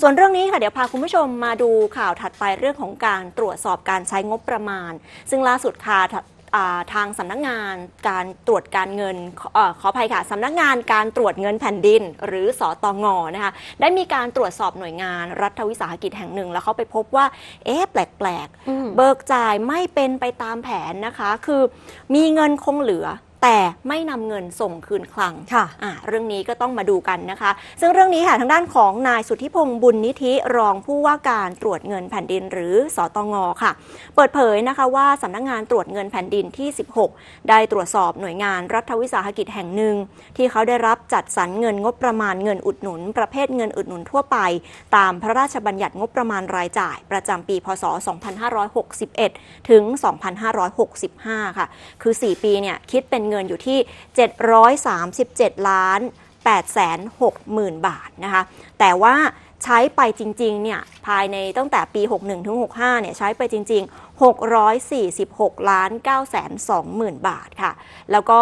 ส่วนเรื่องนี้ค่ะเดี๋ยวพาคุณผู้ชมมาดูข่าวถัดไปเรื่องของการตรวจสอบการใช้งบประมาณ ซึ่งล่าสุดค่ะทอ่าทางสำนักงานการตรวจการเงินขอเออขออภัยค่ะสำนักงานการตรวจเงินแผ่นดิน หรือสอตงนะคะได้มีการตรวจสอบหน่วยงานรัฐวิสาหกิจแห่งหนึ่ง แล้วเขาไปพบว่า เอ๊ะแปลกๆอืมเบิกจ่ายไม่เป็นไปตามแผนนะคะ คือมีเงินคงเหลือ แต่ไม่นำเงินส่งคืนคลังค่ะอะเรื่องนี้ก็ต้องมาดูกันนะคะ ซึ่งเรื่องนี้ค่ะทางด้านของนายสุทธิพงศ์บุญนิธิรองผู้ว่าการตรวจเงินแผ่นดินหรือสอตงค่ะ เปิดเผยนะคะว่าสำนักงานตรวจเงินแผ่นดินที่ 16 ได้ตรวจสอบหน่วยงานรัฐวิสาหกิจแห่งหนึ่ง ที่เขาได้รับจัดสรรเงินงบประมาณเงินอุดหนุน ประเภทเงินอุดหนุนทั่วไป ตามพระราชบัญญัติงบประมาณรายจ่าย ประจำปี พศ 2561 ถึง 2565 ค่ะ คือ 4 ปีเนี่ยคิดเป็นเงินอยู่ที่ 737 ล้าน8แสน6หมื่นบาทนะคะ แต่ว่าใช้ไปจริงๆ เนี่ยภายในตั้งแต่ปี 61 ถึง 65 เนี่ยใช้ไปจริง ๆ 646 ล้าน9แสน2หมื่นบาทค่ะ แล้วก็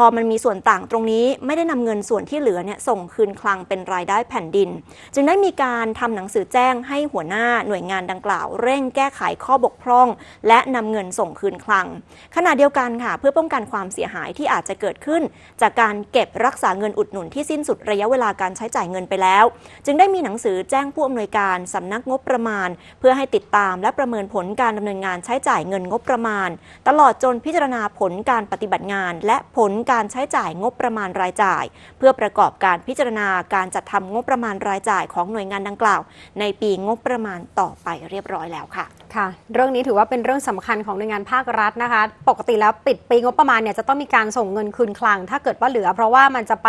พอมันมีส่วนต่างตรงนี้ไม่ได้นำเงินส่วนที่เหลือเนี่ยส่งคืนคลังเป็นรายได้แผ่นดิน จึงได้มีการทำหนังสือแจ้งให้หัวหน้าหน่วยงานดังกล่าว เร่งแก้ไขข้อบกพร่อง และนำเงินส่งคืนคลัง ขณะเดียวกันค่ะ เพื่อป้องกันความเสียหายที่อาจจะเกิดขึ้น จากการเก็บรักษาเงินอุดหนุนที่สิ้นสุดระยะเวลาการใช้จ่ายเงินไปแล้ว จึงได้มีหนังสือแจ้งผู้อำนวยการสำนักงบประมาณ เพื่อให้ติดตามและประเมินผลการดำเนินงานใช้จ่ายเงินงบประมาณ ตลอดจนพิจารณาผลการปฏิบัติงาน และผลการใช้จ่ายงบประมาณรายจ่าย เพื่อประกอบการพิจารณาการจัดทำงบประมาณรายจ่ายของหน่วยงานดังกล่าว ในปีงบประมาณต่อไปเรียบร้อยแล้วค่ะค่ะ เรื่องนี้ถือว่าเป็นเรื่องสำคัญของหน่วยงานภาครัฐนะคะ ปกติแล้วปิดปีงบประมาณเนี่ยจะต้องมีการส่งเงินคืนคลัง ถ้าเกิดว่าเหลือ เพราะว่ามันจะไป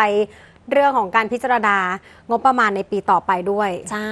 เรื่องของการพิจารณางบประมาณในปีต่อไปด้วยใช่